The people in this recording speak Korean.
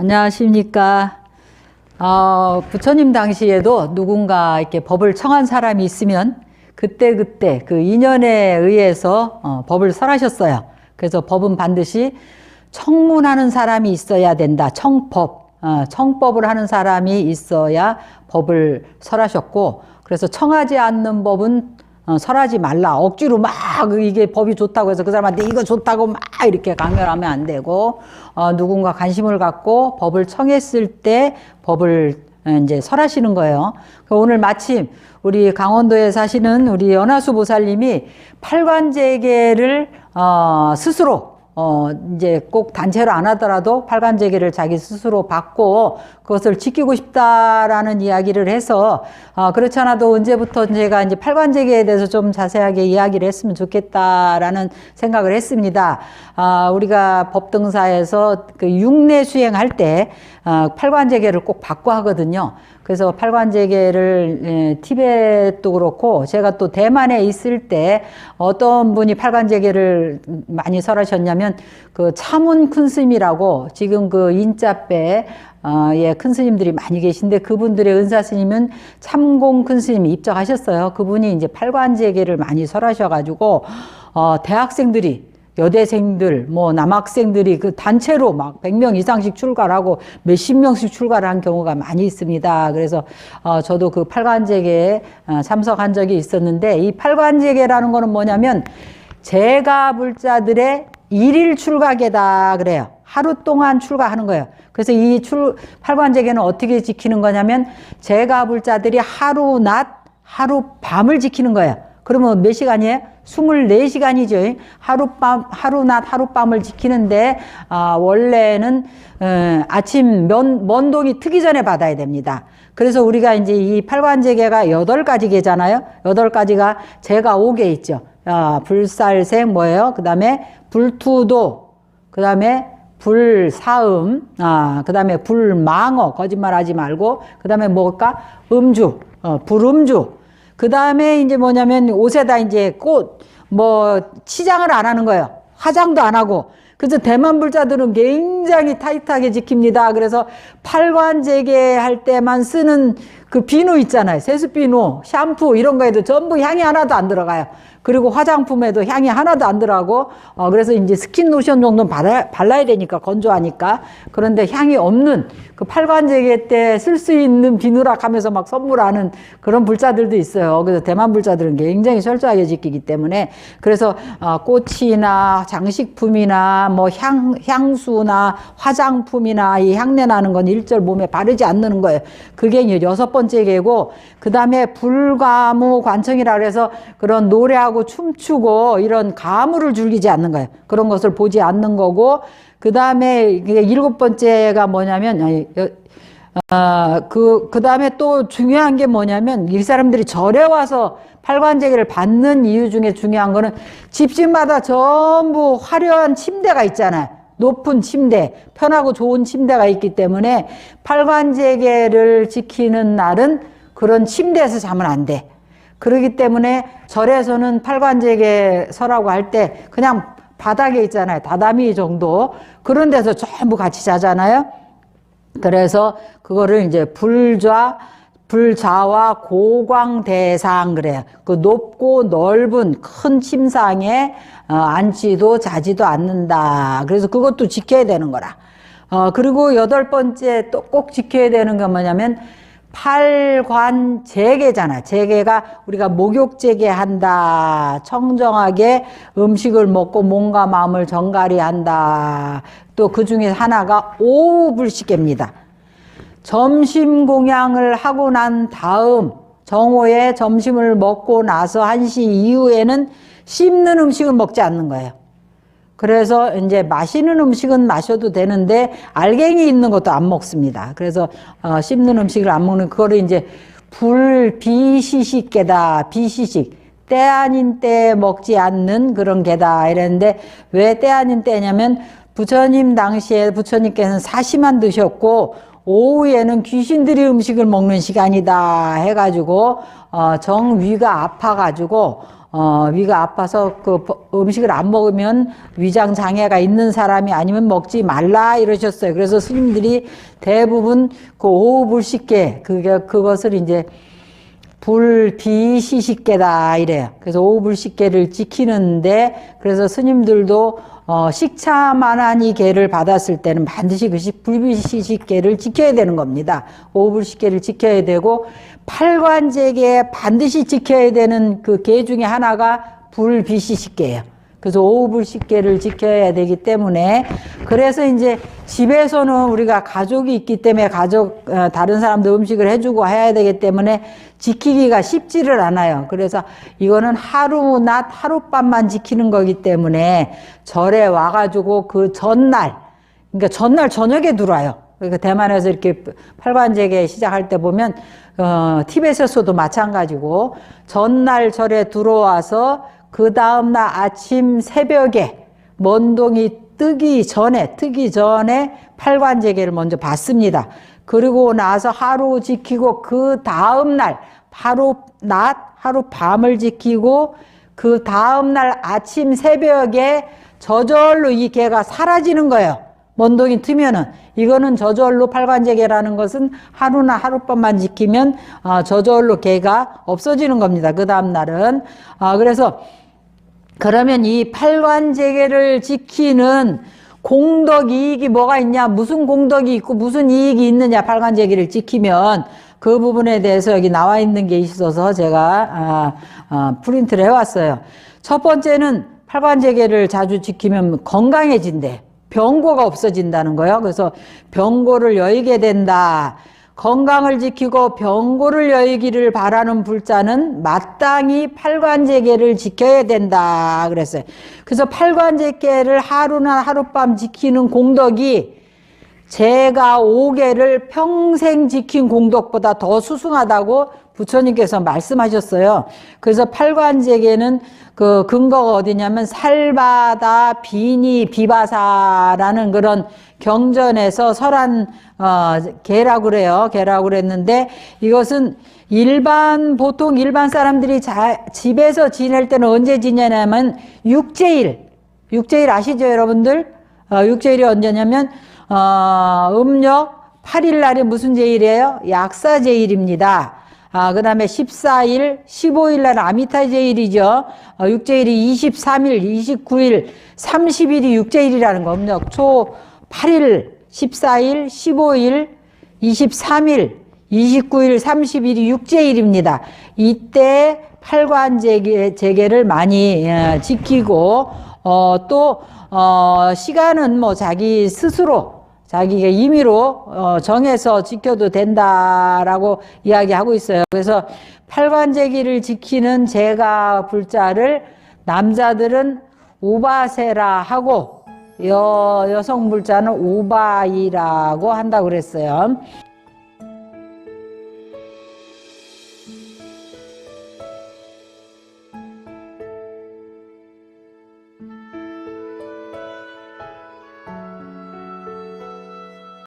안녕하십니까. 어, 부처님 당시에도 누군가 이렇게 법을 청한 사람이 있으면 그때 그때 그 인연에 의해서 어, 법을 설하셨어요. 그래서 법은 반드시 청문하는 사람이 있어야 된다. 청법. 어, 청법을 하는 사람이 있어야 법을 설하셨고, 그래서 청하지 않는 법은 어, 설하지 말라. 억지로 막 이게 법이 좋다고 해서 그 사람한테 이거 좋다고 막 이렇게 강요하면 안 되고, 어, 누군가 관심을 갖고 법을 청했을 때 법을 어, 이제 설하시는 거예요. 그 오늘 마침 우리 강원도에 사시는 우리 연하수 보살님이 팔관제계를 어, 스스로 어, 이제 꼭 단체로 안 하더라도 팔관제계를 자기 스스로 받고 그것을 지키고 싶다라는 이야기를 해서, 어, 그렇지 않아도 언제부터 제가 이제 팔관제계에 대해서 좀 자세하게 이야기를 했으면 좋겠다라는 생각을 했습니다. 아, 우리가 법등사에서 그 육내 수행할 때, 어, 팔관제계를 꼭 받고 하거든요. 그래서 팔관제계를 예, 티벳도 그렇고 제가 또 대만에 있을 때 어떤 분이 팔관제계를 많이 설하셨냐면 그 차문 큰 스님이라고 지금 그 인자배 어, 예, 큰 스님들이 많이 계신데 그분들의 은사 스님은 참공 큰 스님이 입적하셨어요. 그분이 이제 팔관제계를 많이 설하셔가지고 어, 대학생들이 여대생들, 뭐 남학생들이 그 단체로 막 100명 이상씩 출가를 하고 몇십 명씩 출가를 한 경우가 많이 있습니다. 그래서 어 저도 그 팔관제계에 어, 참석한 적이 있었는데 이 팔관제계라는 거는 뭐냐면 제가 불자들의 일일 출가계다 그래요. 하루 동안 출가하는 거예요. 그래서 이 출, 팔관제계는 어떻게 지키는 거냐면 제가 불자들이 하루 낮, 하루 밤을 지키는 거예요. 그러면 몇 시간이에요? 24시간이죠. 하룻밤, 하루낮, 하룻밤을 지키는데, 아, 원래는, 어, 아침 면, 먼동이 트기 전에 받아야 됩니다. 그래서 우리가 이제 이 팔관제계가 여덟 가지 계잖아요. 여덟 가지가 제가 오개 있죠. 아, 불살생 뭐예요? 그 다음에 불투도, 그 다음에 불사음, 아, 그 다음에 불망어, 거짓말 하지 말고, 그 다음에 뭘까? 음주, 어, 불음주. 그 다음에 이제 뭐냐면 옷에다 이제 꽃, 뭐, 치장을 안 하는 거예요. 화장도 안 하고. 그래서 대만 불자들은 굉장히 타이트하게 지킵니다. 그래서 팔관제계 할 때만 쓰는 그 비누 있잖아요. 세수 비누, 샴푸 이런 거에도 전부 향이 하나도 안 들어가요. 그리고 화장품에도 향이 하나도 안 들어가고, 어, 그래서 이제 스킨 로션 정도는 발라, 발라야 되니까, 건조하니까. 그런데 향이 없는 그 팔관제계 때 쓸 수 있는 비누락 하면서 막 선물하는 그런 불자들도 있어요. 그래서 대만 불자들은 굉장히 철저하게 지키기 때문에. 그래서, 어, 꽃이나 장식품이나 뭐 향, 향수나 화장품이나 이 향내 나는 건 일절 몸에 바르지 않는 거예요. 그게 이제 여섯 번째 계고, 그 다음에 불가무 관청이라 그래서 그런 노래하고 춤추고 이런 가무를 즐기지 않는 거예요. 그런 것을 보지 않는 거고, 그 다음에 일곱 번째가 뭐냐면, 아니, 여- 아, 그, 그 다음에 또 중요한 게 뭐냐면, 이 사람들이 절에 와서 팔관제기를 받는 이유 중에 중요한 거는 집집마다 전부 화려한 침대가 있잖아요. 높은 침대, 편하고 좋은 침대가 있기 때문에 팔관제계를 지키는 날은 그런 침대에서 자면 안 돼. 그러기 때문에 절에서는 팔관제계 서라고 할 때 그냥 바닥에 있잖아요. 다다미 정도. 그런 데서 전부 같이 자잖아요. 그래서 그거를 이제 불좌, 불좌와 고광대상 그래요. 그 높고 넓은 큰 침상에 어, 앉지도 자지도 않는다. 그래서 그것도 지켜야 되는 거라. 어, 그리고 여덟 번째 또 꼭 지켜야 되는 게 뭐냐면 팔관 재계잖아. 재계가 우리가 목욕 재계 한다. 청정하게 음식을 먹고 몸과 마음을 정갈히 한다. 또 그 중에 하나가 오후 불식계입니다. 점심 공양을 하고 난 다음 정오에 점심을 먹고 나서 1시 이후에는 씹는 음식은 먹지 않는 거예요. 그래서 이제 마시는 음식은 마셔도 되는데 알갱이 있는 것도 안 먹습니다. 그래서 어, 씹는 음식을 안 먹는 그거를 이제 불비시식계다. 비시식. 때 아닌 때 먹지 않는 그런 게다. 이랬는데 왜 때 아닌 때냐면 부처님 당시에 부처님께서는 사시만 드셨고 오후에는 귀신들이 음식을 먹는 시간이다 해가지고 어, 정위가 아파가지고 어, 위가 아파서 그 버- 음식을 안 먹으면 위장 장애가 있는 사람이 아니면 먹지 말라 이러셨어요. 그래서 스님들이 대부분 그 오불식계 그게 그것을 이제 불비시식계다 이래요. 그래서 오불식계를 지키는데 그래서 스님들도 어, 식차만한 이 계를 받았을 때는 반드시 그 식- 불비시식계를 지켜야 되는 겁니다. 오불식계를 지켜야 되고 팔관제계 반드시 지켜야 되는 그 계 중에 하나가 불비시식계예요. 그래서 오불식계를 지켜야 되기 때문에 그래서 이제 집에서는 우리가 가족이 있기 때문에 가족 어, 다른 사람들 음식을 해주고 해야 되기 때문에 지키기가 쉽지를 않아요. 그래서 이거는 하루 낮 하룻밤만 지키는 거기 때문에 절에 와가지고 그 전날 그러니까 전날 저녁에 들어와요. 그러니까 대만에서 이렇게 팔관제계 시작할 때 보면 어, 티벳에서도 마찬가지고 전날 절에 들어와서 그 다음날 아침 새벽에 먼동이 뜨기 전에 뜨기 전에 팔관제계를 먼저 받습니다. 그리고 나서 하루 지키고 그 다음날 하루 낮 하루 밤을 지키고 그 다음날 아침 새벽에 저절로 이 개가 사라지는 거예요. 먼동이 트면은 이거는 저절로 팔관제계라는 것은 하루나 하룻밤만 지키면 어, 저절로 개가 없어지는 겁니다. 그 다음 날은 아 그래서 그러면 이 팔관제계를 지키는 공덕 이익이 뭐가 있냐 무슨 공덕이 있고 무슨 이익이 있느냐 팔관제계를 지키면 그 부분에 대해서 여기 나와 있는 게 있어서 제가 아, 아, 프린트를 해왔어요. 첫 번째는 팔관제계를 자주 지키면 건강해진대. 병고가 없어진다는 거예요. 그래서 병고를 여의게 된다. 건강을 지키고 병고를 여의기를 바라는 불자는 마땅히 팔관제계를 지켜야 된다. 그랬어요. 그래서 팔관제계를 하루나 하룻밤 지키는 공덕이 제가 오개를 평생 지킨 공덕보다 더 수승하다고 부처님께서 말씀하셨어요. 그래서 팔관제계는 그 근거가 어디냐면 살바다 비니 비바사라는 그런 경전에서 설한 어 개라고 그래요. 개라고 그랬는데 이것은 일반 보통 일반 사람들이 자, 집에서 지낼 때는 언제 지내냐면 육제일 육제일 아시죠, 여러분들? 어, 육제일이 언제냐면 어, 음력 8일 날이 무슨 제일이에요? 약사 제일입니다. 아, 그 다음에 14일, 15일 날 아미타 제일이죠. 어, 육제일이 23일, 29일, 30일이 육제일이라는 거. 음력 초 8일, 14일, 15일, 23일, 29일, 30일이 육제일입니다. 이때 팔관 재개, 재개를 많이 어, 지키고 어, 또 어, 시간은 뭐 자기 스스로 자기가 임의로 어, 정해서 지켜도 된다라고 이야기하고 있어요. 그래서 팔관제기를 지키는 제가 불자를 남자들은 우바세라 하고 여, 여성 불자는 우바이라고 한다고 그랬어요.